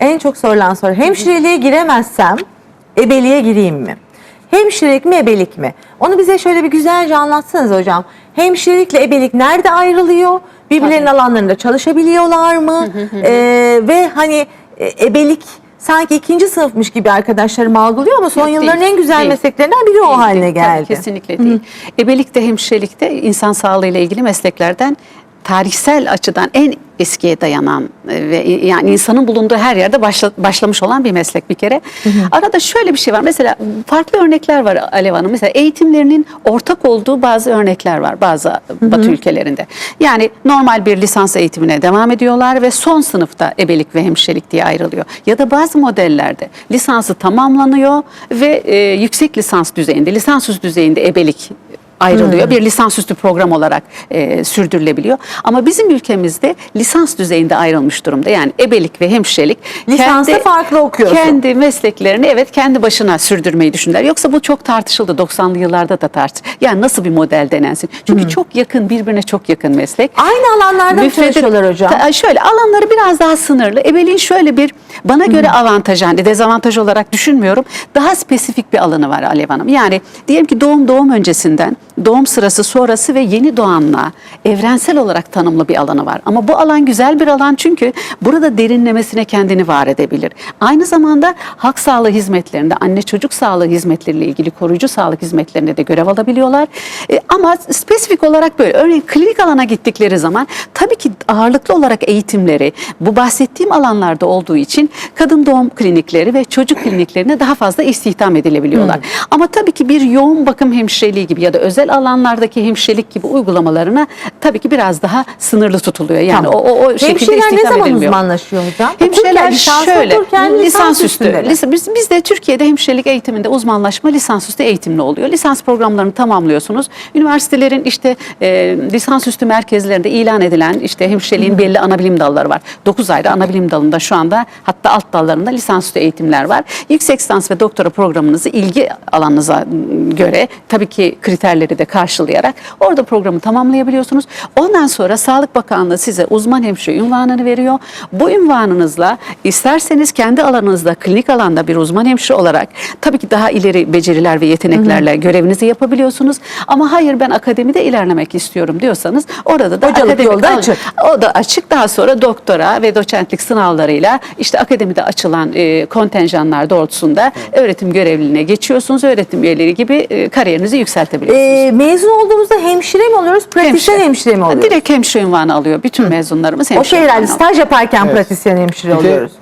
En çok sorulan soru. Hemşireliğe giremezsem ebeliğe gireyim mi? Hemşirelik mi ebelik mi? Onu bize şöyle bir güzelce anlatsanız hocam. Hemşirelikle ebelik nerede ayrılıyor? Birbirlerinin alanlarında çalışabiliyorlar mı? Ee, ve hani e, ebelik sanki ikinci sınıfmış gibi arkadaşlarım algılıyor ama son Yok, yılların değil, en güzel değil. mesleklerinden biri o Değil, haline değil. geldi. Tabii, kesinlikle değil. Ebelik de hemşirelik de insan sağlığı ile ilgili mesleklerden tarihsel açıdan en eskiye dayanan e, ve yani insanın bulunduğu her yerde başla- başlamış olan bir meslek bir kere. Arada şöyle bir şey var. Mesela farklı örnekler var Alev Hanım. Mesela eğitimlerinin ortak olduğu bazı örnekler var bazı Batı ülkelerinde. Yani normal bir lisans eğitimine devam ediyorlar ve son sınıfta ebelik ve hemşirelik diye ayrılıyor. Ya da bazı modellerde lisansı tamamlanıyor ve e, yüksek lisans düzeyinde, lisansüstü düzeyinde ebelik ayrılıyor. Bir lisansüstü program olarak e, sürdürülebiliyor. Ama bizim ülkemizde lisans düzeyinde ayrılmış durumda. Yani ebelik ve hemşirelik Lisansta farklı okuyorsun. Kendi mesleklerini evet kendi başına sürdürmeyi düşünürler. Yoksa bu çok tartışıldı 90'lı yıllarda da tartış. Yani nasıl bir model denensin? Çünkü çok yakın birbirine çok yakın meslek. Aynı alanlarda mı Müfredat- çalışıyorlar hocam? Ta- şöyle alanları biraz daha sınırlı. Ebeliğin şöyle bir bana göre avantaj yani dezavantaj olarak düşünmüyorum. Daha spesifik bir alanı var Alev Hanım. Yani diyelim ki doğum doğum öncesinden doğum sırası sonrası ve yeni doğanla evrensel olarak tanımlı bir alanı var. Ama bu alan güzel bir alan çünkü burada derinlemesine kendini var edebilir. Aynı zamanda halk sağlığı hizmetlerinde, anne çocuk sağlığı hizmetleriyle ilgili koruyucu sağlık hizmetlerinde de görev alabiliyorlar. E, ama spesifik olarak böyle örneğin klinik alana gittikleri zaman tabii ki ağırlıklı olarak eğitimleri bu bahsettiğim alanlarda olduğu için kadın doğum klinikleri ve çocuk kliniklerine daha fazla istihdam edilebiliyorlar. Ama tabii ki bir yoğun bakım hemşireliği gibi ya da özel alanlardaki hemşirelik gibi uygulamalarına tabii ki biraz daha sınırlı tutuluyor. Yani Tamam. o, o, o şekilde Hemşireler ne zaman edilmiyor. uzmanlaşıyor hocam? Hemşireler şöyle lisans. Lis- biz, biz de Türkiye'de hemşirelik eğitiminde uzmanlaşma lisansüstü eğitimli oluyor. Lisans programlarını tamamlıyorsunuz. Üniversitelerin işte e, lisansüstü merkezlerinde ilan edilen işte hemşireliğin belli anabilim dalları var. 9 ayrı anabilim dalında şu anda hatta alt dallarında lisansüstü eğitimler var. Yüksek lisans ve doktora programınızı ilgi alanınıza göre tabii ki kriterleri de karşılayarak orada programı tamamlayabiliyorsunuz. Ondan sonra Sağlık Bakanlığı size uzman hemşire ünvanını veriyor. Bu ünvanınızla isterseniz kendi alanınızda klinik alanda bir uzman hemşire olarak tabii ki daha ileri beceriler ve yeteneklerle görevinizi yapabiliyorsunuz. Ama hayır ben akademide ilerlemek istiyorum diyorsanız orada da Hocalık akademik yolda açık. o da açık. Daha sonra doktora ve doçentlik sınavlarıyla işte akademide açılan e, kontenjanlar doğrultusunda öğretim görevliliğine geçiyorsunuz. Öğretim üyeleri gibi e, kariyerinizi yükseltebiliyorsunuz. Ee, mezun olduğumuzda hemşire mi oluyoruz, pratisyen hemşire, mi oluyoruz? Direkt hemşire ünvanı alıyor. Bütün mezunlarımız o hemşire şey herhalde alıyor. staj yaparken Evet. pratisyen hemşire Bir de oluyoruz.